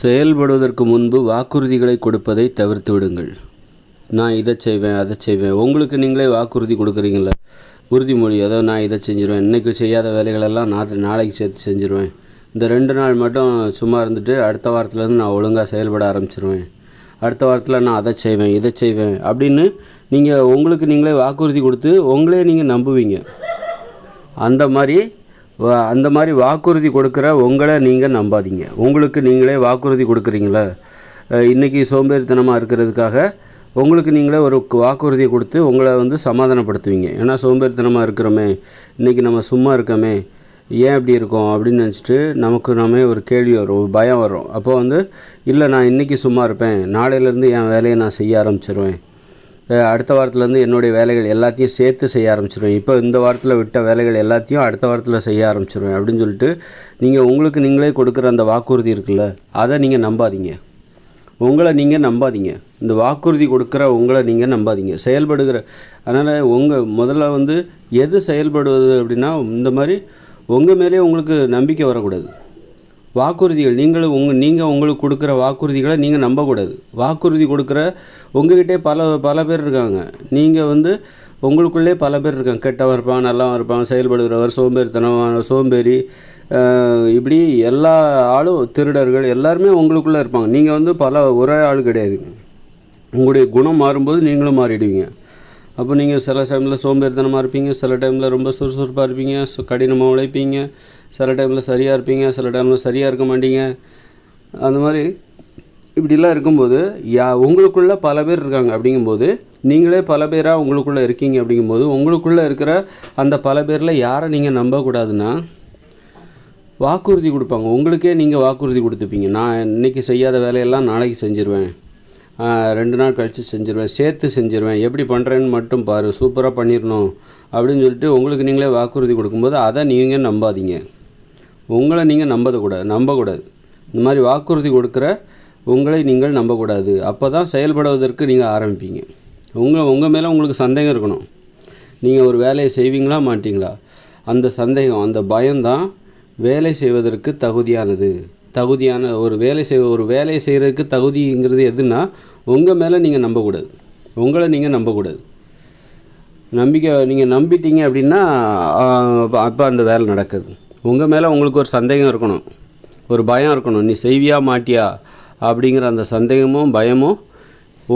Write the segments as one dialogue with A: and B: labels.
A: செயல்படுவதற்கு முன்பு வாக்குறுதிகளை கொடுப்பதை தவிர்த்து விடுங்கள். நான் இதை செய்வேன் அதை செய்வேன். உங்களுக்கு நீங்களே வாக்குறுதி கொடுக்குறீங்கள உறுதிமொழி ஏதோ நான் இதை செஞ்சிருவேன். இன்றைக்கு செய்யாத வேலைகளெல்லாம் நான் நாளைக்கு சேர்த்து செஞ்சுருவேன். இந்த ரெண்டு நாள் மட்டும் சும்மா இருந்துட்டு அடுத்த வாரத்துலேருந்து நான் ஒழுங்காக செயல்பட ஆரம்பிச்சிருவேன். அடுத்த வாரத்தில் நான் அதை செய்வேன் இதை செய்வேன் அப்படின்னு நீங்கள் உங்களுக்கு நீங்களே வாக்குறுதி கொடுத்து உங்களே நீங்கள் நம்புவீங்க. அந்த மாதிரி அந்த மாதிரி வாக்குறுதி கொடுக்குற உங்களை நீங்கள் நம்பாதீங்க. உங்களுக்கு நீங்களே வாக்குறுதி கொடுக்குறீங்களா. இன்றைக்கி சோம்பேறித்தனமாக இருக்கிறதுக்காக உங்களுக்கு நீங்களே ஒரு வாக்குறுதியை கொடுத்து உங்களை வந்து சமாதானப்படுத்துவீங்க. ஏன்னா சோம்பேறித்தனமாக இருக்கிறோமே இன்றைக்கி நம்ம சும்மா இருக்கோமே ஏன் இப்படி இருக்கோம் அப்படின்னு நினச்சிட்டு நமக்கு நாமே ஒரு கேள்வி வரும் பயம் வரும். அப்போ வந்து இல்லை நான் இன்றைக்கி சும்மா இருப்பேன். நாளையிலேருந்து என் வேலையை நான் செய்ய ஆரம்பிச்சிருவேன். அடுத்த வாரத்துலேருந்து என்னுடைய வேலைகள் எல்லாத்தையும் சேர்த்து செய்ய ஆரம்பிச்சிருவேன். இப்போ இந்த வாரத்தில் விட்ட வேலைகள் எல்லாத்தையும் அடுத்த வாரத்தில் செய்ய ஆரம்பிச்சிருவேன் அப்படின்னு சொல்லிட்டு நீங்கள் உங்களுக்கு நீங்களே கொடுக்குற அந்த வாக்குறுதி இருக்குல்ல அதை நீங்கள் நம்பாதீங்க. உங்களை நீங்கள் நம்பாதீங்க. இந்த வாக்குறுதி கொடுக்குற உங்களை நீங்கள் நம்பாதீங்க. செயல்படுகிற அதனால் உங்கள் முதல்ல வந்து எது செயல்படுவது அப்படின்னா இந்த மாதிரி உங்கள் மேலே உங்களுக்கு நம்பிக்கை வரக்கூடாது. வாக்குறுதிகள் நீங்களும் உங்கள் நீங்கள் உங்களுக்கு கொடுக்குற வாக்குறுதிகளை நீங்கள் நம்பக்கூடாது. வாக்குறுதி கொடுக்குற உங்ககிட்டே பல பல பேர் இருக்காங்க. நீங்கள் வந்து உங்களுக்குள்ளே பல பேர் இருக்காங்க. கெட்டவன் இருப்பான் நல்லவன் இருப்பான் செயல்படுகிறவர் சோம்பேறித்தனமான சோம்பேறி இப்படி எல்லா ஆளும் திருடர்கள் எல்லாருமே உங்களுக்குள்ளே இருப்பாங்க. நீங்கள் வந்து பல ஒரே ஆள் கிடையாது. உங்களுடைய குணம் மாறும்போது நீங்களும் மாறிடுவீங்க. அப்போ நீங்கள் சில டைமில் சோம்பேறித்தனமாக இருப்பீங்க சில டைமில் ரொம்ப சுறுசுறுப்பாக இருப்பீங்க கடினமாக உழைப்பீங்க சில டைமில் சரியாக இருப்பீங்க சில டைமில் சரியாக இருக்க மாட்டீங்க. அந்த மாதிரி இப்படிலாம் இருக்கும்போது யா உங்களுக்குள்ளே பல பேர் இருக்காங்க அப்படிங்கும்போது நீங்களே பல பேராக உங்களுக்குள்ளே இருக்கீங்க அப்படிங்கும்போது உங்களுக்குள்ளே இருக்கிற அந்த பல பேரில் யாரை நீங்கள் நம்பக்கூடாதுன்னா வாக்குறுதி கொடுப்பாங்க. உங்களுக்கே நீங்கள் வாக்குறுதி கொடுத்துப்பீங்க. நான் இன்னைக்கு செய்யாத வேலையெல்லாம் நாளைக்கு செஞ்சுருவேன். ரெண்டு நாள் கழித்து செஞ்சிருவேன் சேர்த்து செஞ்சுருவேன். எப்படி பண்ணுறேன்னு மட்டும் பாரு சூப்பராக பண்ணிடணும் அப்படின்னு சொல்லிட்டு உங்களுக்கு நீங்களே வாக்குறுதி கொடுக்கும்போது அதை நீங்கள் நம்பாதீங்க. உங்களை நீங்கள் நம்பக்கூடாது நம்பக்கூடாது. இந்த மாதிரி வாக்குறுதி கொடுக்குற உங்களை நீங்கள் நம்பக்கூடாது. அப்போ தான் செயல்படுவதற்கு நீங்கள் ஆரம்பிப்பீங்க. உங்கள் உங்கள் மேலே உங்களுக்கு சந்தேகம் இருக்கணும். நீங்கள் ஒரு வேலையை செய்வீங்களா மாட்டீங்களா? அந்த சந்தேகம் அந்த பயம்தான் வேலை செய்வதற்கு தகுதியானது. தகுதியான ஒரு வேலை செய் ஒரு வேலையை செய்கிறதுக்கு தகுதிங்கிறது எதுனா உங்கள் மேலே நீங்கள் நம்பக்கூடாது. உங்களை நீங்கள் நம்பக்கூடாது. நம்பிக்கை நீங்கள் நம்பிட்டீங்க அப்படின்னா அப்போ அந்த வேலை நடக்குது. உங்கள் மேலே உங்களுக்கு ஒரு சந்தேகம் இருக்கணும். ஒரு பயம் இருக்கணும். நீ செய்வியா மாட்டியா? அப்படிங்கிற அந்த சந்தேகமும் பயமும்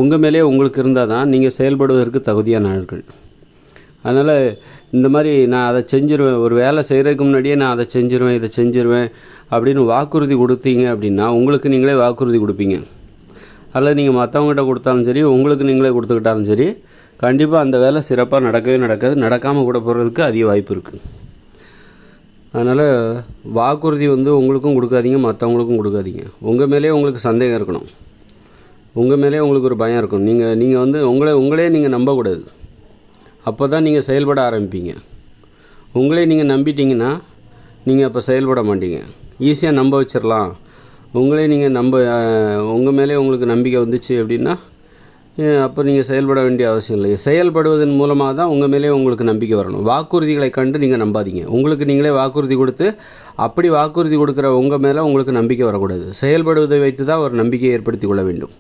A: உங்கள் மேலே உங்களுக்கு இருந்தால் தான் நீங்கள் செயல்படுவதற்கு தகுதியான ஆட்கள். அதனால் இந்த மாதிரி நான் அதை செஞ்சிருவேன். ஒரு வேலை செய்கிறதுக்கு முன்னாடியே நான் அதை செஞ்சிருவேன் இதை செஞ்சிருவேன் அப்படின்னு வாக்குறுதி கொடுத்தீங்க அப்படின்னா உங்களுக்கு நீங்களே வாக்குறுதி கொடுப்பீங்க. அதில் நீங்கள் மற்றவங்ககிட்ட கொடுத்தாலும் சரி உங்களுக்கு நீங்களே கொடுத்துக்கிட்டாலும் சரி கண்டிப்பாக அந்த வேலை சிறப்பாக நடக்கவே நடக்காது. நடக்காமல் கூட போகிறதுக்கு அதிக வாய்ப்பு இருக்குது அதனால் வாக்குறுதி வந்து உங்களுக்கும் கொடுக்காதீங்க மற்றவங்களுக்கும் கொடுக்காதீங்க. உங்கள் மேலேயே உங்களுக்கு சந்தேகம் இருக்கணும். உங்கள் மேலேயே உங்களுக்கு ஒரு பயம் இருக்கும் நீங்கள் நீங்கள் வந்து உங்களே உங்களே நீங்கள் நம்பக்கூடாது. அப்போ தான் நீங்கள் செயல்பட ஆரம்பிப்பீங்க. உங்களே நீங்கள் நம்பிட்டீங்கன்னா நீங்கள் அப்போ செயல்பட மாட்டீங்க. ஈஸியாக நம்ப வச்சிடலாம் உங்களே நீங்கள் நம்ப உங்கள் மேலே உங்களுக்கு நம்பிக்கை வந்துச்சு அப்படின்னா அப்போ நீங்கள் செயல்பட வேண்டிய அவசியம் இல்லை செயல்படுவதன் மூலமாக தான் உங்கள் மேலே உங்களுக்கு நம்பிக்கை வரணும். வாக்குறுதிகளை கண்டு நீங்கள் நம்பாதீங்க. உங்களுக்கு நீங்களே வாக்குறுதி கொடுத்து அப்படி வாக்குறுதி கொடுக்குற உங்கள் மேலே உங்களுக்கு நம்பிக்கை வரக்கூடாது. செயல்படுவதை வைத்து தான் ஒரு நம்பிக்கையை ஏற்படுத்தி கொள்ள வேண்டும்.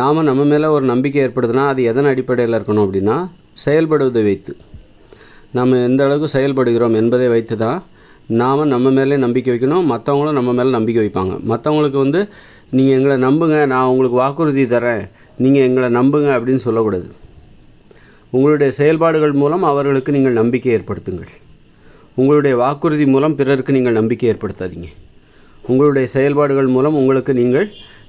A: நாம் நம்ம மேலே ஒரு நம்பிக்கை ஏற்படுதுன்னா அது எதன் அடிப்படையில் இருக்கணும் அப்படின்னா செயல்படுவதை வைத்து. நம்ம எந்த அளவுக்கு செயல்படுகிறோம் என்பதை வைத்து தான் நாம் நம்ம மேலே நம்பிக்கை வைக்கணும். மற்றவங்களும் நம்ம மேலே நம்பிக்கை வைப்பாங்க. மற்றவங்களுக்கு வந்து நீங்கள் எங்களை நம்புங்க நான் உங்களுக்கு வாக்குறுதி தரேன் நீங்கள் எங்களை நம்புங்க அப்படின்னு சொல்லக்கூடாது. உங்களுடைய செயல்பாடுகள் மூலம் அவர்களுக்கு நீங்கள் நம்பிக்கை ஏற்படுத்துங்கள். உங்களுடைய வாக்குறுதி மூலம் பிறருக்கு நீங்கள் நம்பிக்கை ஏற்படுத்தாதீங்க. உங்களுடைய செயல்பாடுகள் மூலம் உங்களுக்கு நீங்கள்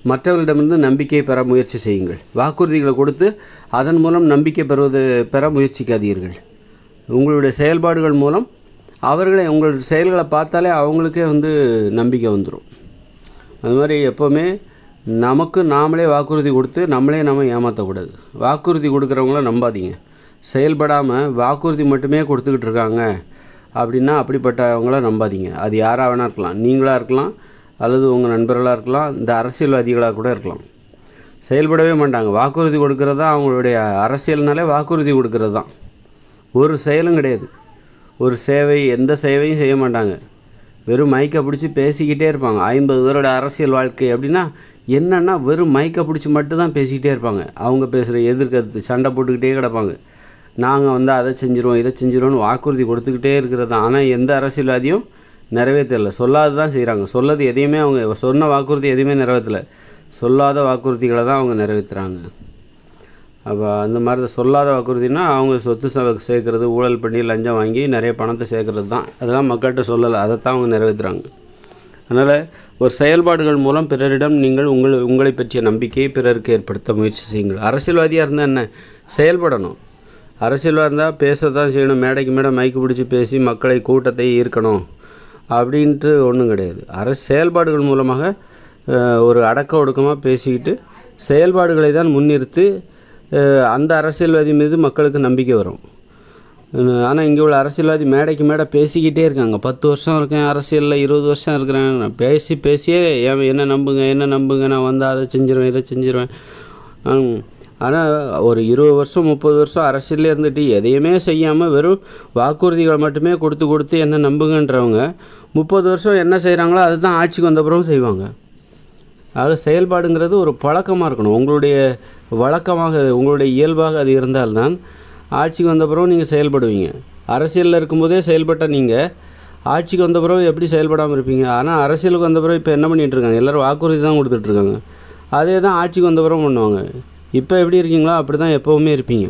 A: மற்றவர்களிடமிருந்து நம்பிக்கையை பெற முயற்சி செய்யுங்கள். வாக்குறுதிகளை கொடுத்து அதன் மூலம் நம்பிக்கை பெறுவது பெற முயற்சிக்காதீர்கள். உங்களுடைய செயல்பாடுகள் மூலம் அவர்களை உங்கள் செயல்களை பார்த்தாலே அவங்களுக்கே வந்து நம்பிக்கை வந்துடும் அது மாதிரி எப்போவுமே நமக்கு நாமளே வாக்குறுதி கொடுத்து நம்மளே நம்ம ஏமாற்றக்கூடாது வாக்குறுதி கொடுக்குறவங்கள நம்பாதீங்க. செயல்படாமல் வாக்குறுதி மட்டுமே கொடுத்துக்கிட்டு இருக்காங்க அப்படின்னா அப்படிப்பட்டவங்கள நம்பாதீங்க. அது யாராக வேணா இருக்கலாம். நீங்களாக இருக்கலாம். அல்லது உங்கள் நண்பர்களாக இருக்கலாம். இந்த அரசியல்வாதிகளாக கூட இருக்கலாம். செயல்படவே மாட்டாங்க. வாக்குறுதி கொடுக்கறது தான் அவங்களுடைய அரசியல்னாலே வாக்குறுதி கொடுக்கறது தான். ஒரு செயலும் கிடையாது. ஒரு சேவை எந்த சேவையும் செய்ய மாட்டாங்க. வெறும் மைக்கை பிடிச்சி பேசிக்கிட்டே இருப்பாங்க. ஐம்பது பேரோட அரசியல் வாழ்க்கை அப்படின்னா என்னென்னா வெறும் மைக்கை பிடிச்சி மட்டும்தான் பேசிக்கிட்டே இருப்பாங்க. அவங்க பேசுகிற எதிர்க்கிறது சண்டை போட்டுக்கிட்டே கிடப்பாங்க. நாங்கள் வந்து அதை செஞ்சிருவோம் இதை செஞ்சிருவோம்னு வாக்குறுதி கொடுத்துக்கிட்டே இருக்கிறது தான். ஆனால் எந்த அரசியல்வாதியும் நிறைவேற்றலை. சொல்லாது தான் செய்கிறாங்க சொல்லது எதையுமே அவங்க சொன்ன வாக்குறுதி எதையுமே நிறைவேற்றலை. சொல்லாத வாக்குறுதிகளை தான் அவங்க நிறைவேற்றுறாங்க. அப்போ அந்த மாதிரி சொல்லாத வாக்குறுதினா அவங்க சொத்து ச சேர்க்குறது ஊழல் பண்ணி லஞ்சம் வாங்கி நிறைய பணத்தை சேர்க்குறது தான். அதெல்லாம் மக்கள்கிட்ட சொல்லலை. அதைத்தான் அவங்க நிறைவேற்றுறாங்க. அதனால் ஒரு செயல்பாடுகள் மூலம் பிறரிடம் நீங்கள் உங்கள் உங்களை பற்றிய நம்பிக்கையை பிறருக்கு ஏற்படுத்த முயற்சி செய்யுங்கள். அரசியல்வாதியாக இருந்தால் என்ன? செயல்படணும். அரசியலாக இருந்தால் பேச தான் செய்யணும். மேடைக்கு மேடை மைக்கு பிடிச்சி பேசி மக்களை கூட்டத்தை ஈர்க்கணும். அப்படின்ட்டு ஒன்றும் கிடையாது. அரசு செயல்பாடுகள் மூலமாக ஒரு அடக்க ஒடுக்கமாக பேசிக்கிட்டு செயல்பாடுகளை தான் முன்னிறுத்து அந்த அரசியல்வாதி மீது மக்களுக்கு நம்பிக்கை வரும். ஆனால் இங்கே உள்ள அரசியல்வாதி மேடைக்கு மேடை பேசிக்கிட்டே இருக்காங்க. பத்து வருஷம் இருக்கேன் அரசியலில் இருபது வருஷம் இருக்கிறேன். நான் பேசி பேசியே ஏன் என்ன நம்புங்க என்ன நம்புங்க நான் வந்து அதை செஞ்சிருவேன் இதை செஞ்சிருவேன். ஆனால் ஒரு இருபது வருஷம் முப்பது வருஷம் அரசியல்லே இருந்துட்டு எதையுமே செய்யாமல் வெறும் வாக்குறுதிகள் மட்டுமே கொடுத்து கொடுத்து என்ன நம்புங்கன்றவங்க முப்பது வருஷம் என்ன செய்கிறாங்களோ அதுதான் ஆட்சிக்கு வந்த பிறகு செய்வாங்க. ஆக செயல்பாடுங்கிறது ஒரு பழக்கமாக இருக்கணும். உங்களுடைய வழக்கமாக உங்களுடைய இயல்பாக அது இருந்தால்தான் ஆட்சிக்கு வந்த பிறகு நீங்கள் செயல்படுவீங்க. அரசியலில் இருக்கும்போதே செயல்பட்ட நீங்கள் ஆட்சிக்கு வந்த பிறகு எப்படி செயல்படாமல் இருப்பீங்க? ஆனால் அரசியலுக்கு வந்த பிறகு இப்போ என்ன பண்ணிகிட்ருக்காங்க இருக்காங்க? எல்லோரும் வாக்குறுதி தான் கொடுத்துட்ருக்காங்க அதே தான் ஆட்சிக்கு வந்த பிறகு பண்ணுவாங்க. இப்போ எப்படி இருக்கீங்களோ அப்படி தான் எப்போவுமே இருப்பீங்க.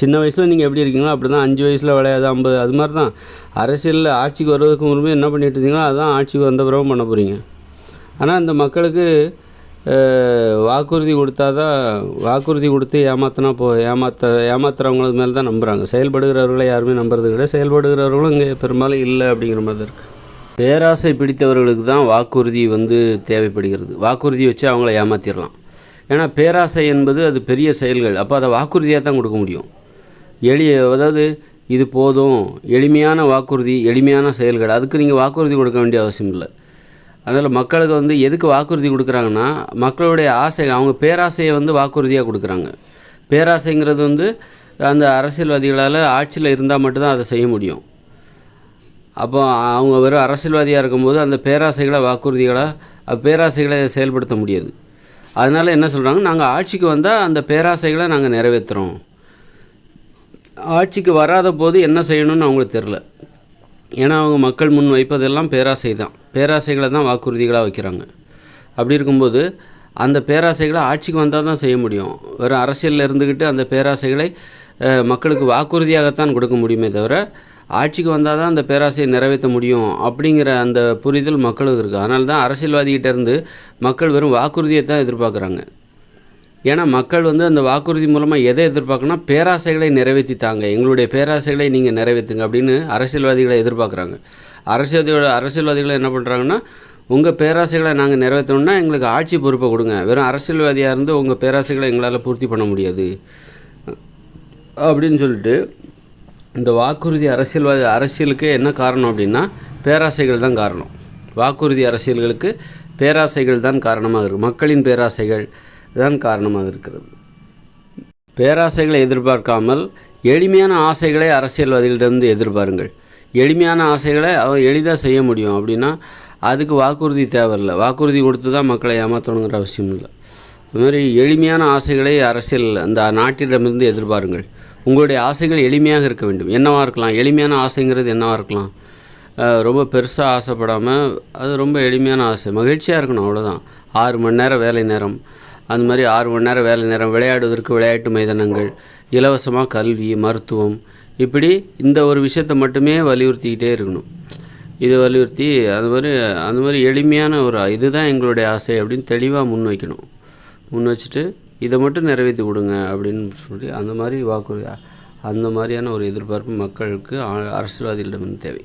A: சின்ன வயசில் நீங்கள் எப்படி இருக்கீங்களோ அப்படி தான் அஞ்சு வயசில் விளையாது ஐம்பது அது மாதிரி தான் அரசியலில் ஆட்சிக்கு வர்றதுக்கு முன்பே என்ன பண்ணிட்டு இருந்தீங்களோ அதான் ஆட்சிக்கு வந்த பிறகு பண்ண போகிறீங்க ஆனால் இந்த மக்களுக்கு வாக்குறுதி கொடுத்தா தான் வாக்குறுதி கொடுத்து ஏமாத்தினா போ ஏமாத்த ஏமாத்துறவங்களுக்கு மேலே தான் நம்புகிறாங்க செயல்படுகிறவர்களை யாருமே நம்புறது கிடையாது. செயல்படுகிறவர்களும் இங்கே பெரும்பாலும் இல்லை அப்படிங்கிற மாதிரி இருக்குது பேராசை பிடித்தவர்களுக்கு தான் வாக்குறுதி வந்து தேவைப்படுகிறது. வாக்குறுதி வச்சு அவங்கள ஏமாத்திடலாம் ஏன்னா பேராசை என்பது அது பெரிய செயல்கள். அப்போ அதை வாக்குறுதியாக தான் கொடுக்க முடியும். எளிய அதாவது இது போதும். எளிமையான வாக்குறுதி எளிமையான செயல்கள். அதுக்கு நீங்கள் வாக்குறுதி கொடுக்க வேண்டிய அவசியம் இல்லை. அதனால் மக்களுக்கு வந்து எதுக்கு வாக்குறுதி கொடுக்குறாங்கன்னா மக்களுடைய ஆசை அவங்க பேராசையை வந்து வாக்குறுதியாக கொடுக்குறாங்க. பேராசைங்கிறது வந்து அந்த அரசியல்வாதிகளால் ஆட்சியில் இருந்தால் மட்டும்தான் அதை செய்ய முடியும். அப்போ அவங்க வெறும் அரசியல்வாதியாக இருக்கும்போது அந்த பேராசைகளை வாக்குறுதிகளாக பேராசைகளை செயல்படுத்த முடியாது. அதனால் என்ன சொல்கிறாங்க நாங்கள் ஆட்சிக்கு வந்தால் அந்த பேராசைகளை நாங்கள் நிறைவேற்றுறோம் ஆட்சிக்கு வராத போது என்ன செய்யணும்னு அவங்களுக்கு தெரில ஏன்னா அவங்க மக்கள் முன் வைப்பதெல்லாம் பேராசை தான் பேராசைகளை தான் வாக்குறுதிகளாக வைக்கிறாங்க. அப்படி இருக்கும்போது அந்த பேராசைகளை ஆட்சிக்கு வந்தால் தான் செய்ய முடியும். வெறும் அரசியலில் இருந்துக்கிட்டு அந்த பேராசைகளை மக்களுக்கு வாக்குறுதியாகத்தான் கொடுக்க முடியுமே தவிர ஆட்சிக்கு வந்தால் தான் அந்த பேராசையை நிறைவேற்ற முடியும் அப்படிங்கிற அந்த புரிதல் மக்களுக்கு இருக்குது அதனால தான் அரசியல்வாதிகிட்டேருந்து மக்கள் வெறும் வாக்குறுதியை தான் எதிர்பார்க்குறாங்க. ஏன்னா மக்கள் வந்து அந்த வாக்குறுதி மூலமாக எதை எதிர்பார்க்கணும்னா பேராசைகளை நிறைவேற்றித்தாங்க. எங்களுடைய பேராசைகளை நீங்கள் நிறைவேற்றுங்க அப்படின்னு அரசியல்வாதிகளை எதிர்பார்க்குறாங்க. அரசியல்வாதிகள அரசியல்வாதிகளை என்ன பண்ணுறாங்கன்னா உங்கள் பேராசைகளை நாங்கள் நிறைவேற்றணும்னா எங்களுக்கு ஆட்சி பொறுப்பை கொடுங்க. வெறும் அரசியல்வாதியாக இருந்து உங்கள் பேராசைகளை எங்களால் பூர்த்தி பண்ண முடியாது. அப்படின்னு சொல்லிட்டு இந்த வாக்குறுதி அரசியல்வாதி அரசியலுக்கு என்ன காரணம் அப்படின்னா பேராசைகள் தான் காரணம். வாக்குறுதி அரசியல்களுக்கு பேராசைகள் தான் காரணமாக இருக்குது மக்களின் பேராசைகள் தான் காரணமாக இருக்கிறது. பேராசைகளை எதிர்பார்க்காமல் எளிமையான ஆசைகளை அரசியல்வாதிகளிடமிருந்து எதிர்பாருங்கள். எளிமையான ஆசைகளை அவர் எளிதாக செய்ய முடியும். அப்படின்னா அதுக்கு வாக்குறுதி தேவையில்லை. வாக்குறுதி கொடுத்து தான் மக்களை ஏமாற்றணுங்கிற அவசியம் இல்லை. அதுமாதிரி எளிமையான ஆசைகளை அரசியல் அந்த நாட்டிடமிருந்து எதிர்பாருங்கள். உங்களுடைய ஆசைகள் எளிமையாக இருக்க வேண்டும். என்னவாக இருக்கலாம்? எளிமையான ஆசைங்கிறது என்னவாக இருக்கலாம்? ரொம்ப பெருசாக ஆசைப்படாமல் அது ரொம்ப எளிமையான ஆசை. மகிழ்ச்சியாக இருக்கணும் அவ்வளோதான் ஆறு மணி நேரம் வேலை நேரம். அந்த மாதிரி ஆறு மணி நேரம் வேலை நேரம் விளையாடுவதற்கு விளையாட்டு மைதானங்கள் இலவசமாக கல்வி மருத்துவம் இப்படி இந்த ஒரு விஷயத்தை மட்டுமே வலியுறுத்திக்கிட்டே இருக்கணும். இதை வலியுறுத்தி அது மாதிரி அந்த மாதிரி எளிமையான ஒரு இதுதான் எங்களுடைய ஆசை அப்படின்னு தெளிவாக முன் வைக்கணும். முன் வச்சுட்டு இதை மட்டும் நிறைவேற்றி கொடுங்க அப்படின்னு சொல்லி அந்த மாதிரி வாக்குறுதி அந்த மாதிரியான ஒரு எதிர்பார்ப்பு மக்களுக்கு அரசியல்வாதிகளிடம் தேவை.